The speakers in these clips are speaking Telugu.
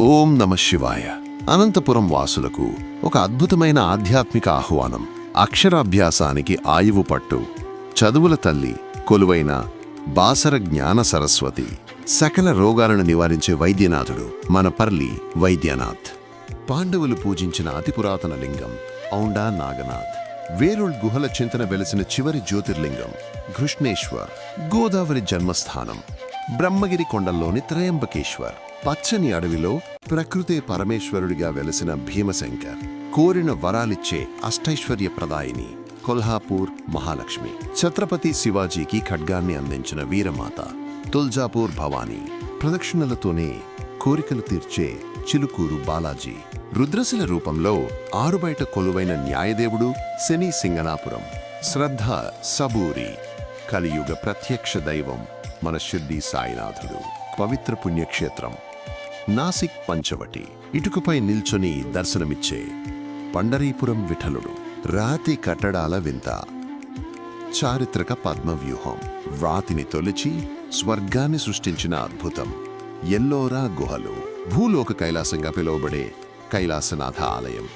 ఓం నమ శివాయ. అనంతపురం వాసులకు ఒక అద్భుతమైన ఆధ్యాత్మిక ఆహ్వానం. అక్షరాభ్యాసానికి ఆయువు పట్టు. చదువుల తల్లి కొలువైన బాసర జ్ఞాన సరస్వతి సకల రోగాలను నివారించే వైద్యనాథుడు మన పర్లి వైద్యనాథ్. పాండవులు పూజించిన అతి పురాతన లింగం ఔండా నాగనాథ్. వేరుల్ గుహల చింతన వెలిసిన చివరి జ్యోతిర్లింగం ఘృష్ణేశ్వర్. గోదావరి జన్మస్థానం బ్రహ్మగిరి కొండల్లోని త్రయంబకేశ్వర్. పచ్చని అడవిలో ప్రకృతే పరమేశ్వరుడిగా వెలసిన భీమశంకర్ కోరిన వరాలిచ్చే అష్టైశ్వర్య ప్రదాయిని కొల్హాపూర్ మహాలక్ష్మి. ఛత్రపతి శివాజీకి ఖడ్గాన్ని అందించిన వీరమాత తుల్జాపూర్ భవానీ ప్రదక్షిణలతోనే కోరికలు తీర్చే చిలుకూరు బాలాజీ. రుద్రశిల రూపంలో ఆరుబయట కొలువైన న్యాయదేవుడు శని సింగనాపురం. శ్రద్ధ సబూరి. కలియుగ ప్రత్యక్ష దైవం మన షిర్డీ సాయినాథుడు. పవిత్ర పుణ్యక్షేత్రం. నాసిక్ పంచవటి. ఇటుకపై నిల్చొని దర్శనమిచ్చే పండరీపురం విఠలుడు. రాతి కట్టడాల వింత. చారిత్రక పద్మవ్యూహం. రాతిని తొలిచి స్వర్గాన్ని సృష్టించిన అద్భుతం. ఎల్లోరా గుహలు. భూలోక కైలాసంగా పిలువబడే కైలాసనాథ ఆలయం.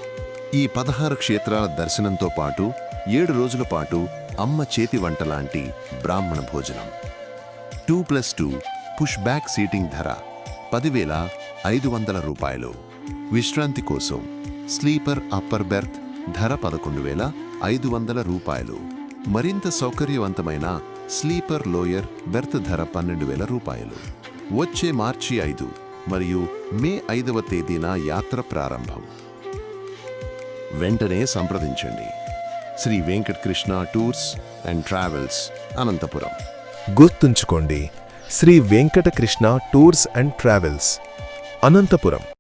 ఈ పదహారు క్షేత్రాల దర్శనంతో పాటు ఏడు రోజుల పాటు అమ్మ చేతి వంట లాంటి బ్రాహ్మణ భోజనం. Two plus two push back seating ధర. పదివేల ఐదు వందల రూపాయలు. విశ్రాంతి కోసం స్లీపర్ అప్పర్ బెర్త్ ధర పదకొండు వేల ఐదు వందల రూపాయలు. మరింత సౌకర్యవంతమైన స్లీపర్ లోయర్ బెర్త్ ధర పన్నెండు వేల రూపాయలు. వచ్చే మార్చి ఐదు మరియు మే ఐదవ తేదీన యాత్ర ప్రారంభం. వెంటనే సంప్రదించండి. Shri Venkatakrishna tours and travels Anantapuram. గుర్తుంచుకోండి Shri Venkatakrishna tours and travels Anantapuram.